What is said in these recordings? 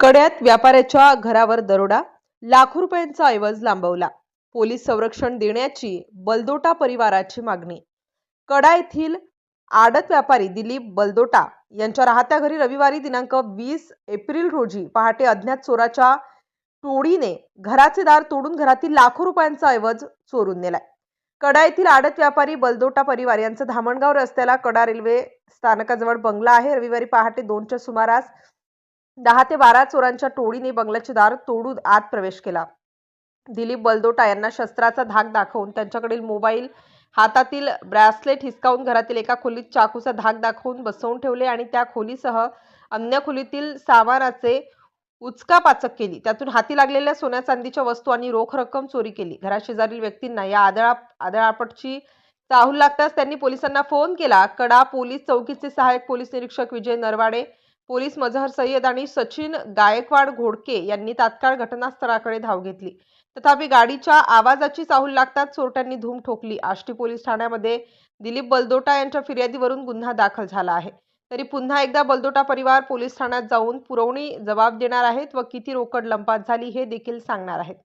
कड्यात व्यापाऱ्याच्या घरावर दरोडा लाखो रुपयांचा ऐवज लांबवला. पोलीस संरक्षण देण्याची बलदोटा परिवाराची मागणी. कडा येथील आडत व्यापारी दिलीप बलदोटा यांच्या राहत्या घरी रविवारी दिनांक वीस एप्रिल रोजी पहाटे अज्ञात चोराच्या टोळीने घराचे दार तोडून घरातील लाखो रुपयांचा ऐवज चोरून नेलाय. कडा येथील आडत व्यापारी बलदोटा परिवार यांचं धामणगाव रस्त्याला कडा रेल्वे स्थानकाजवळ बंगला आहे. रविवारी पहाटे दोनच्या सुमारास दहा ते बारा चोरांच्या टोळीने बंगल्याचे दार तोडून आत प्रवेश केला. दिलीप बलदोटा यांना शस्त्राचा धाक दाखवून त्यांच्याकडील मोबाईल हातातील ब्रॅसलेट हिसकावून घरातील एका खोलीत चाकूचा धाक दाखवून बसवून ठेवले आणि त्या खोलीसह अन्य खोलीतील सामानाचे उचकापाचक केली. त्यातून हाती लागलेल्या सोन्या चांदीच्या वस्तू आणि रोख रक्कम चोरी केली. घराशेजारील व्यक्तींना या आदळा आदळापटची चाहूल लागताच त्यांनी पोलिसांना फोन केला. कडा पोलीस चौकीचे सहाय्यक पोलीस निरीक्षक विजय नरवाडे पोलीस मजहर सय्यद आणि सचिन गायकवाड घोडके यांनी तात्काळ घटनास्थळाकडे धाव घेतली. तथापि गाडीच्या आवाजाची चाहूल लागताच चोरट्यांनी धूम ठोकली. आष्टी पोलीस ठाण्यामध्ये दिलीप बलदोटा यांच्या फिर्यादीवरून गुन्हा दाखल झाला आहे. तरी पुन्हा एकदा बलदोटा परिवार पोलीस ठाण्यात जाऊन पुरवणी जबाब देणार आहेत व किती रोकड लंपात झाली हे देखील सांगणार आहेत.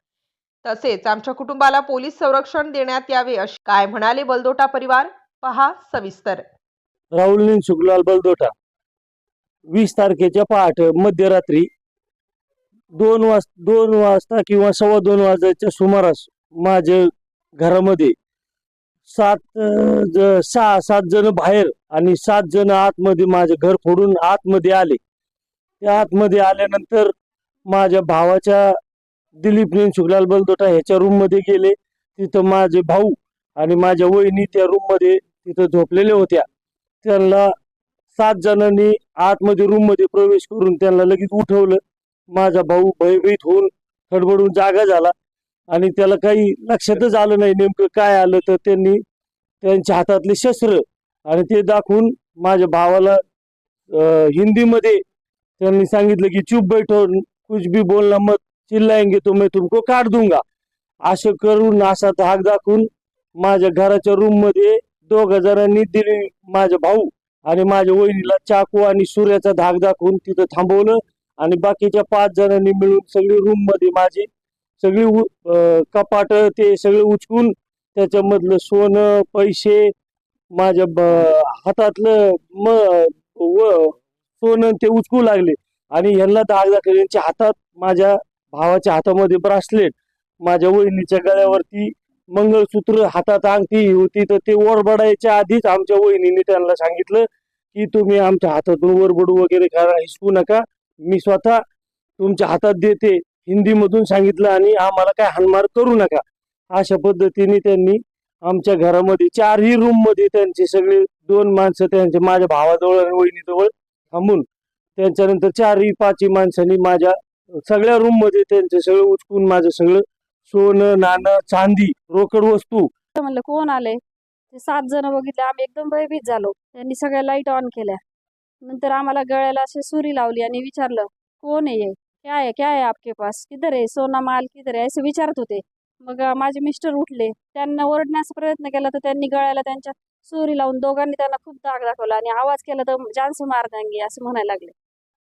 तसेच आमच्या कुटुंबाला पोलीस संरक्षण देण्यात यावे अशी काय म्हणाले बलदोटा परिवार? पहा सविस्तर. राहुल शुक्लाल बलदोटा. वीस तारखेच्या पहाट मध्यरात्री दोन वाज दोन वाजता किंवा सव्वा दोन वाजायच्या सुमारास माझ्या घरामध्ये सात ज- सहा सात जण बाहेर आणि सात जण आतमध्ये माझे घर फोडून आतमध्ये आले. त्या आतमध्ये आल्यानंतर माझ्या भावाच्या दिलीप शुक्लाल बलदोटा ह्याच्या रूममध्ये गेले. तिथं माझे भाऊ आणि माझ्या वहिनी त्या रूममध्ये तिथं झोपलेल्या होत्या. त्यांना सात जणांनी आतमध्ये रूममध्ये प्रवेश करून त्यांना लगेच उठवलं. माझा भाऊ भयभीत होऊन खडबडून जागा झाला. आणि त्याला काही लक्षातच आलं नाही नेमकं काय आलं तर त्यांनी त्यांच्या हातातले शस्त्र आणि ते दाखवून माझ्या भावाला हिंदीमध्ये त्यांनी सांगितलं की चुप बैठो कुछ भी बोलना मत चिल्लाएंगे तो मैं तुमको काढ दूंगा. असं करून असा धाक दाखवून माझ्या घराच्या रूममध्ये दोघ जणांनी दिली. माझा भाऊ आणि माझ्या वहिनीला चाकू आणि सूर्याचा धाक दाखवून तिथं थांबवलं. आणि बाकीच्या पाच जणांनी मिळून सगळी रूममध्ये माझी सगळी कपाट ते सगळे उचकून त्याच्यामधलं सोनं पैसे माझ्या ब- हातातलं म व सोनं ते उचकू लागले. आणि ह्यांना धाक दाखवले. यांच्या हातात माझ्या भावाच्या हातामध्ये ब्रासलेट माझ्या वहिनीच्या गळ्यावरती मंगळसूत्र हातात अंगठी होती तर ते ओरबडायच्या आधीच आमच्या वहिनीने त्यांना सांगितलं की तुम्ही आमच्या हातातून ओरबडू वगैरे करा हिसकू नका. मी स्वतः तुमच्या हातात देते हिंदीमधून सांगितलं आणि आम्हाला काय हानमार करू नका. अशा पद्धतीने त्यांनी आमच्या घरामध्ये चारही रूममध्ये त्यांचे सगळे दोन माणसं त्यांच्या माझ्या भावाजवळ आणि वहिनीजवळ थांबून त्यांच्यानंतर चारही पाचही माणसांनी माझ्या सगळ्या रूममध्ये त्यांचे सगळं उचकून माझं सगळं सोनं नाणं चांदी रोकड वस्तू. म्हणलं कोण आले ते सात जण बघितले आम्ही एकदम भयभीत झालो. त्यांनी सगळ्या लाइट ऑन केल्या. नंतर आम्हाला गळ्याला अशी सुरी लावली आणि विचारलं कोण आहे ये? क्या आहे? क्या आहे आपके पास? किधर आहे? सोना माल किधर आहे? असे विचारत होते. मग माझे मिस्टर उठले. त्यांना ओरडण्याचा प्रयत्न केला तर त्यांनी गळ्याला त्यांच्या सुरी लावून दोघांनी त्यांना खूप दाग दाखवला आणि आवाज केला तर जान मार देंगे असं म्हणायला लागले.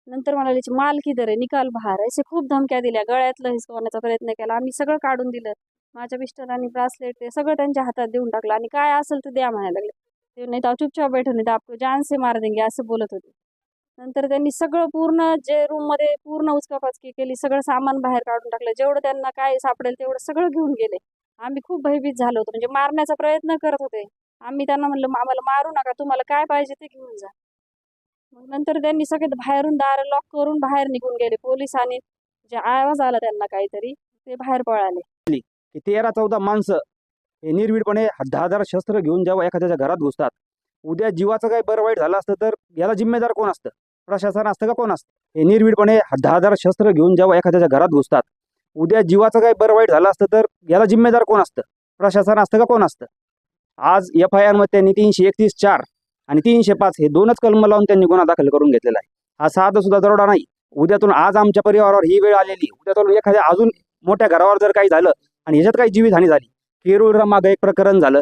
नंतर म्हणाले माल किधर आहे निकाल बाहेर असे खूप धमक्या दिल्या गळ्यातलं हिसकवण्याचा प्रयत्न केला. आम्ही सगळं काढून दिलं. माझ्या मिस्टरांनी ब्रासलेट ते सगळं त्यांच्या हातात देऊन टाकलं आणि काय असेल ते द्या म्हणायला लागले. ते नाही तर चुपचाप बैठून नाही तर आपको मार देंगे असं बोलत होते. नंतर त्यांनी सगळं पूर्ण जे रूममध्ये पूर्ण उचकापाचकी केली सगळं सामान बाहेर काढून टाकलं. जेवढं त्यांना काय सापडेल तेवढं सगळं घेऊन गेले. आम्ही खूप भयभीत झालो होतो. म्हणजे मारण्याचा प्रयत्न करत होते. आम्ही त्यांना म्हणलं आम्हाला मारू नका तुम्हाला काय पाहिजे ते घेऊन जा. नंतर त्यांनी सगळे बाहेरून दार लॉक करून बाहेर निघून गेले. पोलीस आणि जे आवाज आला त्यांना काहीतरी ते बाहेर पळाले. की तेरा चौदा माणसं हे निर्भीडपणे धारदार शस्त्र घेऊन जेव्हा एखाद्याच्या घरात घुसतात. उद्या जीवाचं काही बरं वाईट झालं असतं तर याला जिम्मेदार कोण असतं? प्रशासन असतं का कोण असतं? हे निर्भीडपणे धारदार शस्त्र घेऊन जेव्हा एखाद्याच्या घरात घुसतात. उद्या जीवाचं काही बरं वाईट झालं असतं तर याला जिम्मेदार कोण असतं? प्रशासन असतं का कोण असतं? आज एफ आय आरमध्ये त्यांनी तीनशे एकतीस चार. आणि तीनशे पाच हे दोनच कलम लावून त्यांनी गुन्हा दाखल करून घेतलेला आहे. हा साधा सुद्धा दरोडा नाही. उद्यातून आज आमच्या परिवारावर ही वेळ आलेली उद्यातून एखाद्या अजून मोठ्या घरावर जर काही झालं आणि ह्याच्यात काही जीवितहानी झाली केरुळला मागं एक प्रकरण झालं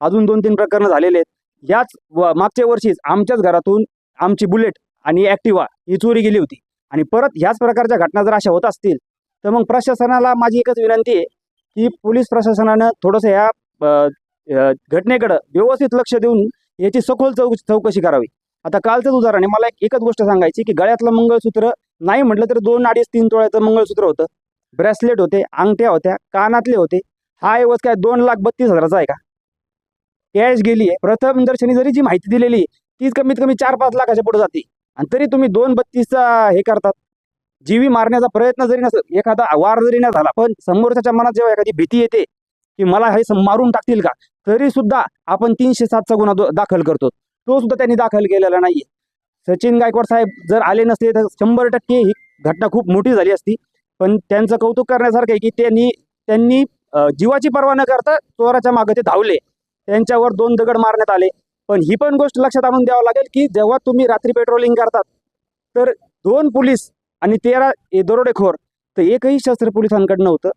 अजून दोन तीन प्रकरणं झालेले आहेत. याच व- मागच्या वर्षीच आमच्याच घरातून आमची बुलेट आणि ॲक्टिवा ही चोरी गेली होती. आणि परत ह्याच प्रकारच्या घटना जर अशा होत असतील तर मग प्रशासनाला माझी एकच विनंती आहे की पोलीस प्रशासनानं थोडंसं ह्या घटनेकडं व्यवस्थित लक्ष देऊन याची सखोल चौक चौकशी करावी. आता कालचंच उदाहरण आहे. मला एक एकच गोष्ट सांगायची की गळ्यातलं मंगळसूत्र नाही म्हटलं तर दोन अडीच तीन तोळ्याचं मंगळसूत्र होतं. ब्रेसलेट होते अंगठ्या होत्या कानातले होते. हा ऐवज काय दोन लाख बत्तीस हजाराचा आहे का? कॅश गेली आहे. प्रथम दर्शनी जरी जी माहिती दिलेली तीच कमीत कमी चार पाच लाखाच्या पुढे जाते. आणि तरी तुम्ही दोन बत्तीसचा हे करतात. जीवी मारण्याचा प्रयत्न जरी नसेल एखादा वार जरी नाही झाला पण समोरच्या मनात जेव्हा एखादी भीती येते की मला हे मारून टाकतील का? तरी सुद्धा आपण तीनशे सातचा गुन्हा दाखल करतो. तो सुद्धा त्यांनी दाखल केलेला नाहीये. सचिन गायकवाड साहेब जर आले नसते तर शंभर टक्के ही घटना खूप मोठी झाली असती. पण त्यांचं कौतुक करण्यासारखं आहे की त्यांनी त्यांनी जीवाची पर्वा न करता चोराच्या मागे ते धावले. त्यांच्यावर दोन दगड मारण्यात आले. पण ही पण गोष्ट लक्षात आणून द्यावं लागेल की जेव्हा तुम्ही रात्री पेट्रोलिंग करतात तर दोन पोलीस आणि तेरा दरोडेखोर तर एकही शस्त्र पोलिसांकडे नव्हतं.